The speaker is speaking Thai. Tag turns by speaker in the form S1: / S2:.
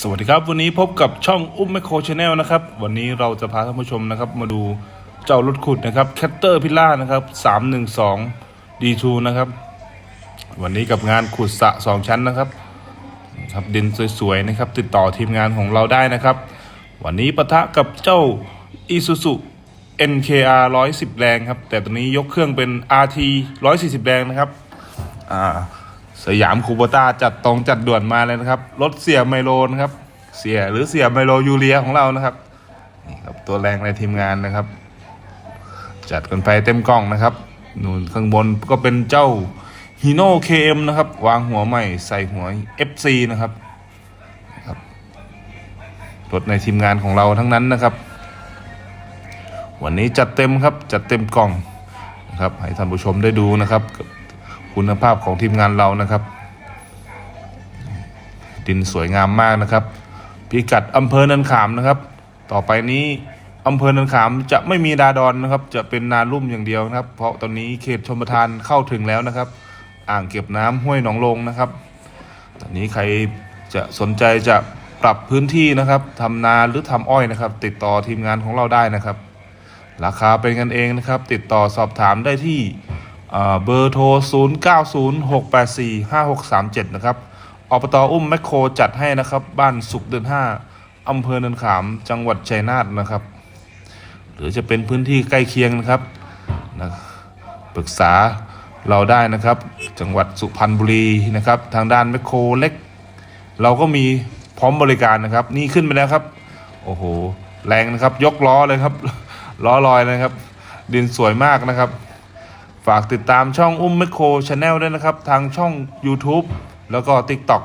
S1: สวัสดีครับ วันนี้พบกับช่องอุ้มแมคโครชาแนลนะครับ วันนี้เราจะพาท่านผู้ชมนะครับ มาดูเจ้ารถขุดนะครับแคตเตอร์พิล่านะครับ312 D2 นะครับ วันนี้กับงานขุดสะสองชั้นนะครับครับดินสวยๆนะครับ ติดต่อทีมงานของเราได้นะครับ วันนี้ปะทะกับเจ้า Isuzu NKR 110 แรงครับ แต่ตอนนี้ยกเครื่องเป็น RT 140 แรงนะครับ อ่า สยามคูโบต้าจัดตรงจัดด่วนมาเลยนะครับ รถเสียไมโลนะครับ เสียหรือเสียไมโลยูเรียของเรานะครับ นี่ครับตัวแรงในทีมงานนะครับ จัดกันไปเต็มกล้องนะครับนู่นข้างบนก็เป็นเจ้าฮีโน่ KM นะครับ วางหัวใหม่ใส่หัว FC นะครับนะครับรถในทีมงานของเราทั้งนั้นนะครับ วันนี้จัดเต็มครับจัดเต็มกล่องนะครับให้ท่านผู้ชมได้ดูนะครับ คุณภาพของทีมงานเรานะครับ ดินสวยงามมากนะครับ พิกัดอำเภอเนินขามนะครับ ต่อไปนี้อำเภอเนินขามจะไม่มีดาดอนนะครับ จะเป็นนาลุ่มอย่างเดียวนะครับ เพราะตอนนี้เขตชมประทานเข้าถึงแล้วนะครับ อ่างเก็บน้ำห้วยหนองลงนะครับ ตอนนี้ใครจะสนใจจะปรับพื้นที่นะครับทำนาหรือทำอ้อยนะครับ ติดต่อทีมงานของเราได้นะครับ ราคาเป็นกันเองนะครับ ติดต่อสอบถามได้ที่ เบอร์โทร 0906845637 นะครับอบตอุ้มแมคโครจัดให้นะครับ บ้านสุขเดือน5อำเภอเนินขาม จังหวัดชัยนาทนะครับ หรือจะเป็นพื้นที่ใกล้เคียงนะครับนะปรึกษาเราได้นะครับ จังหวัดสุพรรณบุรีนะครับ ทางด้านแมคโครเล็ก เราก็มีพร้อมบริการนะครับ นี่ขึ้นไปแล้วครับ โอ้โห แรงนะครับ ยกล้อเลยครับ ล้อลอยเลยครับ ดินสวยมากนะครับ ฝากติดตามช่องอุ้มแมคโครชาแนลด้วยนะครับ ทางช่อง YouTube แล้วก็ TikTok